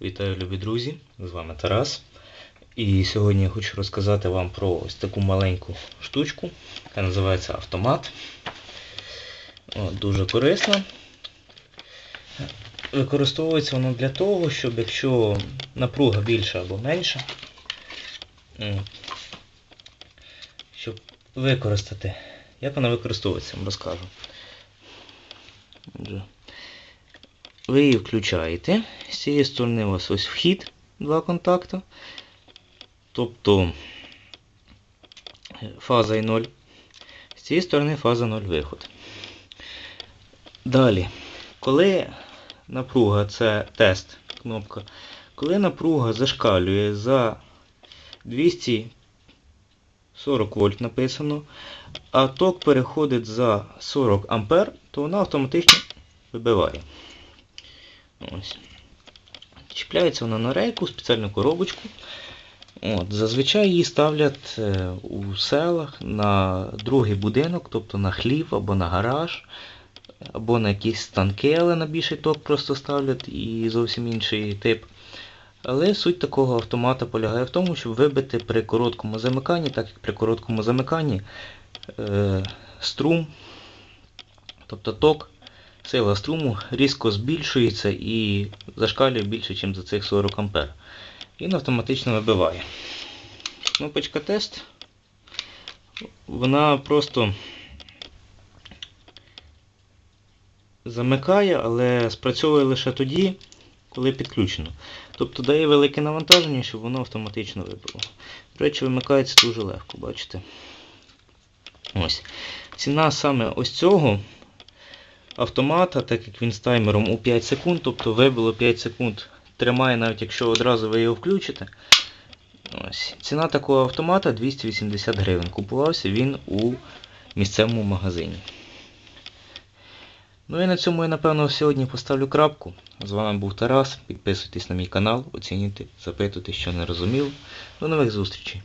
Вітаю, любі друзі! З вами Тарас. І сьогодні я хочу розказати вам про ось таку маленьку штучку, яка називається автомат. От, дуже корисна. Використовується воно для того, щоб якщо напруга більша або менша, щоб використати. Як вона використовується, вам розкажу. Отже, ви її включаєте. З цієї сторони у вас ось вхід, два контакти. Тобто е, фаза і 0. З цієї сторони фаза 0 виход. Далі, коли напруга, це тест, кнопка, коли напруга зашкалює за 240 вольт написано, а ток переходить за 40 ампер, то вона автоматично вибиває. Ось. Чіпляється вона на рейку, спеціальну коробочку. От, Зазвичай її ставлять е, у селах на другий будинок, тобто на хлів або на гараж, або на якісь станки, але на більший ток просто ставлять і зовсім інший тип. Але суть такого автомата полягає в тому, щоб вибити при короткому замиканні, так як при короткому замиканні е, струм, тобто ток, сила струму різко збільшується і зашкалює більше, ніж за цих 40 А. Він автоматично вибиває. Кнопочка тест. Вона просто замикає, але спрацьовує лише тоді, коли підключено. Тобто дає велике навантаження, щоб воно автоматично вибило. До речі, вимикається дуже легко, бачите. Ось. Ціна саме ось цього автомата, так як він з таймером у 5 секунд, тобто вибило 5 секунд, тримає навіть якщо одразу ви його включите. Ось. Ціна такого автомата 280 гривень. Купувався він у місцевому магазині. Ну і на цьому я напевно сьогодні поставлю крапку. З вами був Тарас. Підписуйтесь на мій канал, оцінюйте, запитуйте, що не розумів. До нових зустрічей!